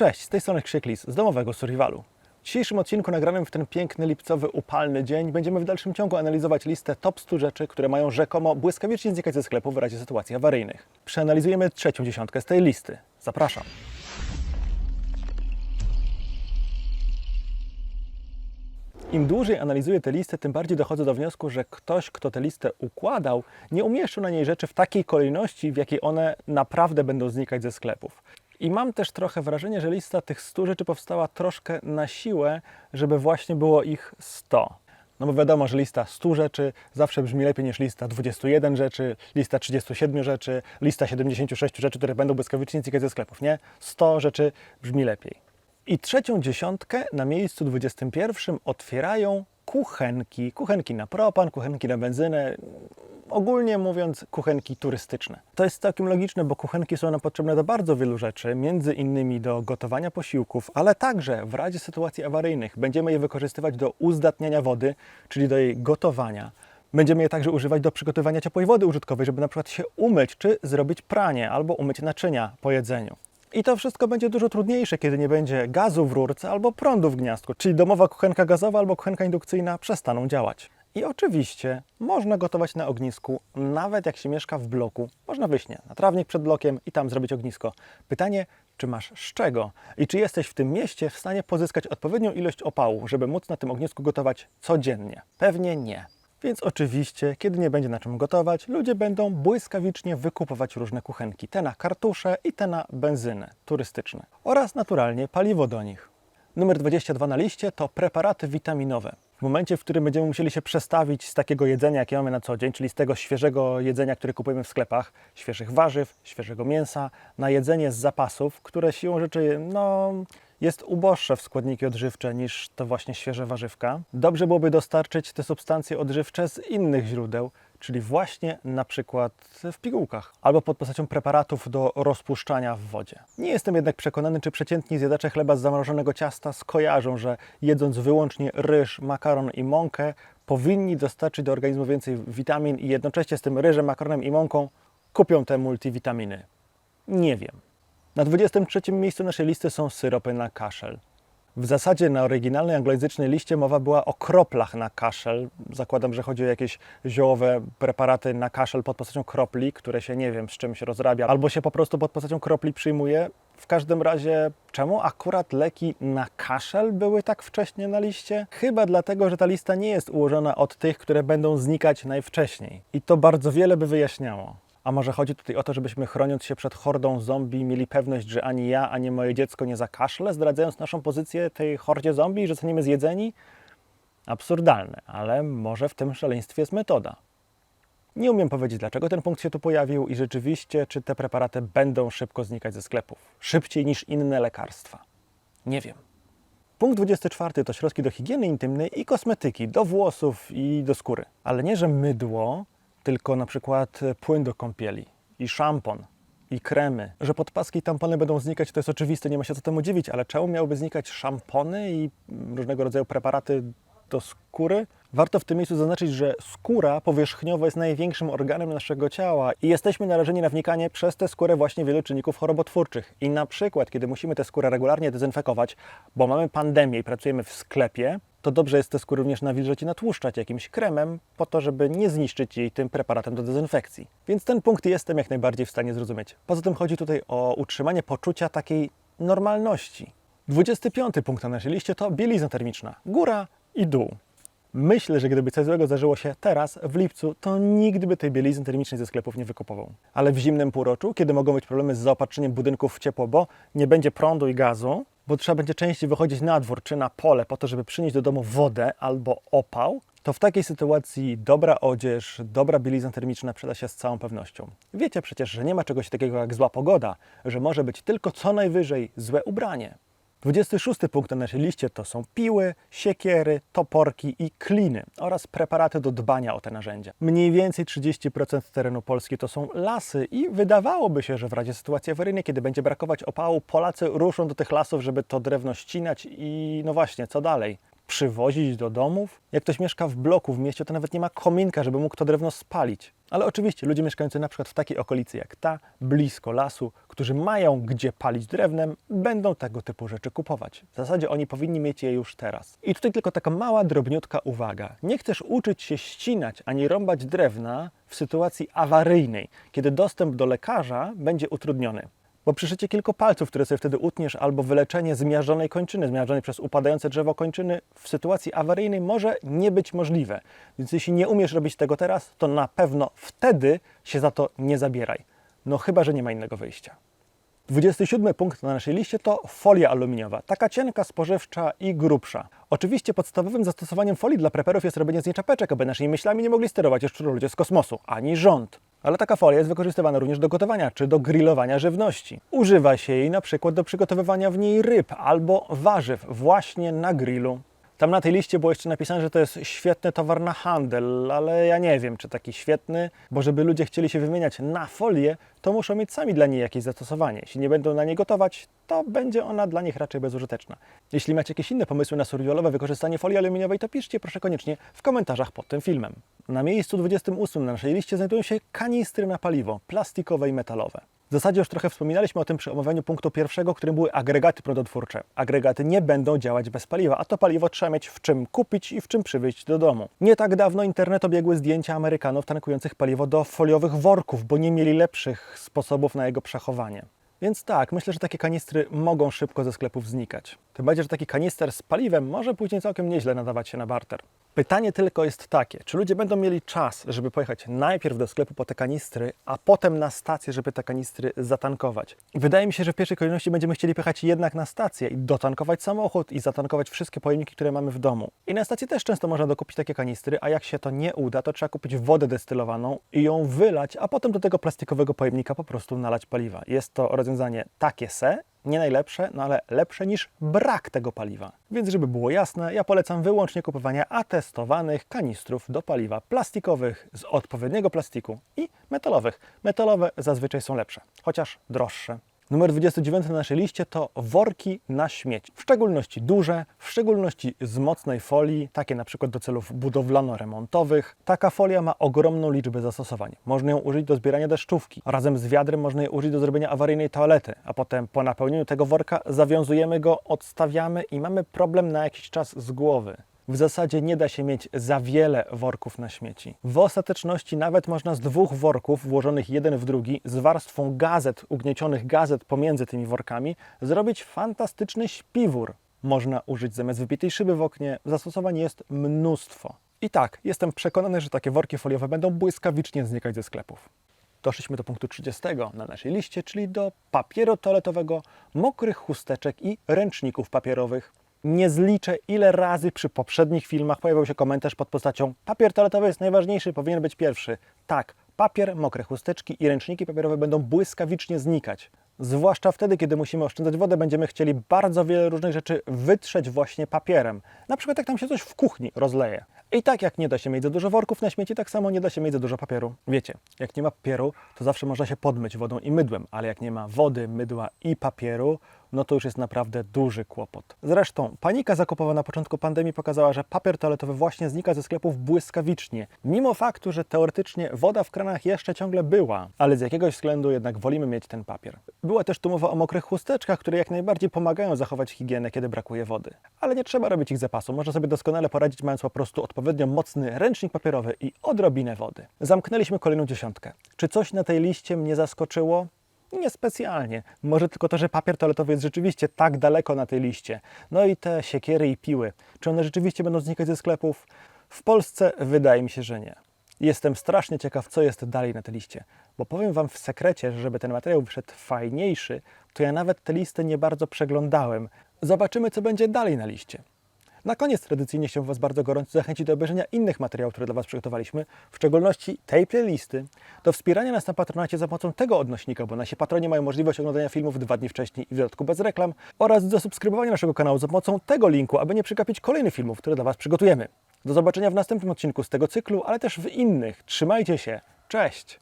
Cześć, z tej strony Krzyklis z domowego survivalu. W dzisiejszym odcinku nagranym w ten piękny lipcowy upalny dzień będziemy w dalszym ciągu analizować listę top 100 rzeczy, które mają rzekomo błyskawicznie znikać ze sklepu w razie sytuacji awaryjnych. Przeanalizujemy trzecią dziesiątkę z tej listy. Zapraszam. Im dłużej analizuję tę listę, tym bardziej dochodzę do wniosku, że ktoś, kto tę listę układał, nie umieszczył na niej rzeczy w takiej kolejności, w jakiej one naprawdę będą znikać ze sklepów. I mam też trochę wrażenie, że lista tych 100 rzeczy powstała troszkę na siłę, żeby właśnie było ich 100. No bo wiadomo, że lista 100 rzeczy zawsze brzmi lepiej niż lista 21 rzeczy, lista 37 rzeczy, lista 76 rzeczy, które będą błyskawicznie znikać ze sklepów, nie? 100 rzeczy brzmi lepiej. I trzecią dziesiątkę na miejscu 21 otwierają kuchenki. Kuchenki na propan, kuchenki na benzynę, ogólnie mówiąc kuchenki turystyczne. To jest całkiem logiczne, bo kuchenki są nam potrzebne do bardzo wielu rzeczy, między innymi do gotowania posiłków, ale także w razie sytuacji awaryjnych będziemy je wykorzystywać do uzdatniania wody, czyli do jej gotowania. Będziemy je także używać do przygotowania ciepłej wody użytkowej, żeby na przykład się umyć, czy zrobić pranie, albo umyć naczynia po jedzeniu. I to wszystko będzie dużo trudniejsze, kiedy nie będzie gazu w rurce albo prądu w gniazdku, czyli domowa kuchenka gazowa albo kuchenka indukcyjna przestaną działać. I oczywiście można gotować na ognisku, nawet jak się mieszka w bloku. Można wyjść na trawnik przed blokiem i tam zrobić ognisko. Pytanie, czy masz z czego? I czy jesteś w tym mieście w stanie pozyskać odpowiednią ilość opału, żeby móc na tym ognisku gotować codziennie? Pewnie nie. Więc oczywiście, kiedy nie będzie na czym gotować, ludzie będą błyskawicznie wykupować różne kuchenki. Te na kartusze i te na benzynę turystyczne. Oraz naturalnie paliwo do nich. Numer 22 na liście to preparaty witaminowe. W momencie, w którym będziemy musieli się przestawić z takiego jedzenia, jakie mamy na co dzień, czyli z tego świeżego jedzenia, które kupujemy w sklepach, świeżych warzyw, świeżego mięsa, na jedzenie z zapasów, które siłą rzeczy, no, jest uboższe w składniki odżywcze niż to właśnie świeże warzywka. Dobrze byłoby dostarczyć te substancje odżywcze z innych źródeł, czyli właśnie na przykład w pigułkach albo pod postacią preparatów do rozpuszczania w wodzie. Nie jestem jednak przekonany, czy przeciętni zjadacze chleba z zamrożonego ciasta skojarzą, że jedząc wyłącznie ryż, makaron i mąkę, powinni dostarczyć do organizmu więcej witamin i jednocześnie z tym ryżem, makaronem i mąką kupią te multivitaminy. Nie wiem. Na 23 miejscu naszej listy są syropy na kaszel. W zasadzie na oryginalnej anglojęzycznej liście mowa była o kroplach na kaszel. Zakładam, że chodzi o jakieś ziołowe preparaty na kaszel pod postacią kropli, które się nie wiem z czym się rozrabia, albo się po prostu pod postacią kropli przyjmuje. W każdym razie, czemu akurat leki na kaszel były tak wcześnie na liście? Chyba dlatego, że ta lista nie jest ułożona od tych, które będą znikać najwcześniej. I to bardzo wiele by wyjaśniało. A może chodzi tutaj o to, żebyśmy chroniąc się przed hordą zombie mieli pewność, że ani ja, ani moje dziecko nie zakaszle, zdradzając naszą pozycję tej hordzie zombie, że zostaniemy zjedzeni? Absurdalne, ale może w tym szaleństwie jest metoda. Nie umiem powiedzieć, dlaczego ten punkt się tu pojawił i rzeczywiście, czy te preparaty będą szybko znikać ze sklepów. Szybciej niż inne lekarstwa. Nie wiem. Punkt 24 to środki do higieny intymnej i kosmetyki, do włosów i do skóry. Ale nie, że mydło, tylko na przykład płyn do kąpieli i szampon i kremy. Że podpaski i tampony będą znikać, to jest oczywiste, nie ma się co temu dziwić, ale czemu miałyby znikać szampony i różnego rodzaju preparaty do skóry? Warto w tym miejscu zaznaczyć, że skóra powierzchniowo jest największym organem naszego ciała i jesteśmy narażeni na wnikanie przez tę skórę właśnie wielu czynników chorobotwórczych. I na przykład, kiedy musimy tę skórę regularnie dezynfekować, bo mamy pandemię i pracujemy w sklepie, to dobrze jest tę skórę również nawilżać i natłuszczać jakimś kremem, po to, żeby nie zniszczyć jej tym preparatem do dezynfekcji. Więc ten punkt jestem jak najbardziej w stanie zrozumieć. Poza tym chodzi tutaj o utrzymanie poczucia takiej normalności. 25 punkt na naszej liście to bielizna termiczna. Góra i dół. Myślę, że gdyby coś złego zdarzyło się teraz, w lipcu, to nigdy by tej bielizny termicznej ze sklepów nie wykupował. Ale w zimnym półroczu, kiedy mogą być problemy z zaopatrzeniem budynków w ciepło, bo nie będzie prądu i gazu, bo trzeba będzie częściej wychodzić na dwór czy na pole po to, żeby przynieść do domu wodę albo opał, to w takiej sytuacji dobra odzież, dobra bielizna termiczna przyda się z całą pewnością. Wiecie przecież, że nie ma czegoś takiego jak zła pogoda, że może być tylko co najwyżej złe ubranie. 26 punkt na naszej liście to są piły, siekiery, toporki i kliny oraz preparaty do dbania o te narzędzia. Mniej więcej 30% terenu Polski to są lasy i wydawałoby się, że w razie sytuacji awaryjnej, kiedy będzie brakować opału, Polacy ruszą do tych lasów, żeby to drewno ścinać i no właśnie, co dalej? Przywozić do domów. Jak ktoś mieszka w bloku w mieście, to nawet nie ma kominka, żeby mógł to drewno spalić. Ale oczywiście ludzie mieszkający na przykład w takiej okolicy jak ta, blisko lasu, którzy mają gdzie palić drewnem, będą tego typu rzeczy kupować. W zasadzie oni powinni mieć je już teraz. I tutaj tylko taka mała, drobniutka uwaga. Nie chcesz uczyć się ścinać ani rąbać drewna w sytuacji awaryjnej, kiedy dostęp do lekarza będzie utrudniony. Bo przyszycie kilku palców, które sobie wtedy utniesz, albo wyleczenie zmiażdżonej kończyny, zmiażdżonej przez upadające drzewo kończyny w sytuacji awaryjnej może nie być możliwe. Więc jeśli nie umiesz robić tego teraz, to na pewno wtedy się za to nie zabieraj. No chyba, że nie ma innego wyjścia. 27 punkt na naszej liście to folia aluminiowa, taka cienka, spożywcza i grubsza. Oczywiście podstawowym zastosowaniem folii dla preperów jest robienie z niej czapeczek, aby naszymi myślami nie mogli sterować jeszcze ludzie z kosmosu, ani rząd. Ale taka folia jest wykorzystywana również do gotowania czy do grillowania żywności. Używa się jej na przykład do przygotowywania w niej ryb albo warzyw właśnie na grillu. Tam na tej liście było jeszcze napisane, że to jest świetny towar na handel, ale ja nie wiem, czy taki świetny, bo żeby ludzie chcieli się wymieniać na folię, to muszą mieć sami dla niej jakieś zastosowanie. Jeśli nie będą na niej gotować, to będzie ona dla nich raczej bezużyteczna. Jeśli macie jakieś inne pomysły na survivalowe wykorzystanie folii aluminiowej, to piszcie proszę koniecznie w komentarzach pod tym filmem. Na miejscu 28 na naszej liście znajdują się kanistry na paliwo, plastikowe i metalowe. W zasadzie już trochę wspominaliśmy o tym przy omawianiu punktu pierwszego, którym były agregaty prądotwórcze. Agregaty nie będą działać bez paliwa, a to paliwo trzeba mieć w czym kupić i w czym przywieźć do domu. Nie tak dawno internet obiegły zdjęcia Amerykanów tankujących paliwo do foliowych worków, bo nie mieli lepszych sposobów na jego przechowanie. Więc tak, myślę, że takie kanistry mogą szybko ze sklepów znikać. Tym bardziej, że taki kanister z paliwem może później całkiem nieźle nadawać się na barter. Pytanie tylko jest takie, czy ludzie będą mieli czas, żeby pojechać najpierw do sklepu po te kanistry, a potem na stację, żeby te kanistry zatankować. Wydaje mi się, że w pierwszej kolejności będziemy chcieli pojechać jednak na stację i dotankować samochód i zatankować wszystkie pojemniki, które mamy w domu. I na stacji też często można dokupić takie kanistry, a jak się to nie uda, to trzeba kupić wodę destylowaną i ją wylać, a potem do tego plastikowego pojemnika po prostu nalać paliwa. Jest to rozwiązanie takie se, nie najlepsze, no ale lepsze niż brak tego paliwa. Więc żeby było jasne, ja polecam wyłącznie kupowanie atestowanych kanistrów do paliwa plastikowych z odpowiedniego plastiku i metalowych. Metalowe zazwyczaj są lepsze, chociaż droższe. Numer 29 na naszej liście to worki na śmieci. W szczególności duże, w szczególności z mocnej folii, takie na przykład do celów budowlano-remontowych. Taka folia ma ogromną liczbę zastosowań. Można ją użyć do zbierania deszczówki. Razem z wiadrem można je użyć do zrobienia awaryjnej toalety, a potem po napełnieniu tego worka zawiązujemy go, odstawiamy i mamy problem na jakiś czas z głowy. W zasadzie nie da się mieć za wiele worków na śmieci. W ostateczności nawet można z dwóch worków włożonych jeden w drugi, z warstwą gazet, ugniecionych gazet pomiędzy tymi workami, zrobić fantastyczny śpiwór. Można użyć zamiast wypitej szyby w oknie. Zastosowań jest mnóstwo. I tak, jestem przekonany, że takie worki foliowe będą błyskawicznie znikać ze sklepów. Doszliśmy do punktu 30 na naszej liście, czyli do papieru toaletowego, mokrych chusteczek i ręczników papierowych. Nie zliczę, ile razy przy poprzednich filmach pojawiał się komentarz pod postacią papier toaletowy jest najważniejszy, powinien być pierwszy. Tak, papier, mokre chusteczki i ręczniki papierowe będą błyskawicznie znikać. Zwłaszcza wtedy, kiedy musimy oszczędzać wodę, będziemy chcieli bardzo wiele różnych rzeczy wytrzeć właśnie papierem. Na przykład jak tam się coś w kuchni rozleje. I tak jak nie da się mieć za dużo worków na śmieci, tak samo nie da się mieć za dużo papieru. Wiecie, jak nie ma papieru, to zawsze można się podmyć wodą i mydłem, ale jak nie ma wody, mydła i papieru, no to już jest naprawdę duży kłopot. Zresztą panika zakupowa na początku pandemii pokazała, że papier toaletowy właśnie znika ze sklepów błyskawicznie, mimo faktu, że teoretycznie woda w kranach jeszcze ciągle była, ale z jakiegoś względu jednak wolimy mieć ten papier. Była też tu mowa o mokrych chusteczkach, które jak najbardziej pomagają zachować higienę, kiedy brakuje wody. Ale nie trzeba robić ich zapasu, można sobie doskonale poradzić mając po prostu odpowiednio mocny ręcznik papierowy i odrobinę wody. Zamknęliśmy kolejną dziesiątkę. Czy coś na tej liście mnie zaskoczyło? Niespecjalnie. Może tylko to, że papier toaletowy jest rzeczywiście tak daleko na tej liście. No i te siekiery i piły. Czy one rzeczywiście będą znikać ze sklepów? W Polsce wydaje mi się, że nie. Jestem strasznie ciekaw, co jest dalej na tej liście. Bo powiem Wam w sekrecie, że żeby ten materiał wyszedł fajniejszy, to ja nawet tę listę nie bardzo przeglądałem. Zobaczymy, co będzie dalej na liście. Na koniec tradycyjnie chciałbym Was bardzo gorąco zachęcić do obejrzenia innych materiałów, które dla Was przygotowaliśmy, w szczególności tej playlisty, do wspierania nas na Patronacie za pomocą tego odnośnika, bo nasi patroni mają możliwość oglądania filmów dwa dni wcześniej i w dodatku bez reklam, oraz do subskrybowania naszego kanału za pomocą tego linku, aby nie przegapić kolejnych filmów, które dla Was przygotujemy. Do zobaczenia w następnym odcinku z tego cyklu, ale też w innych. Trzymajcie się. Cześć!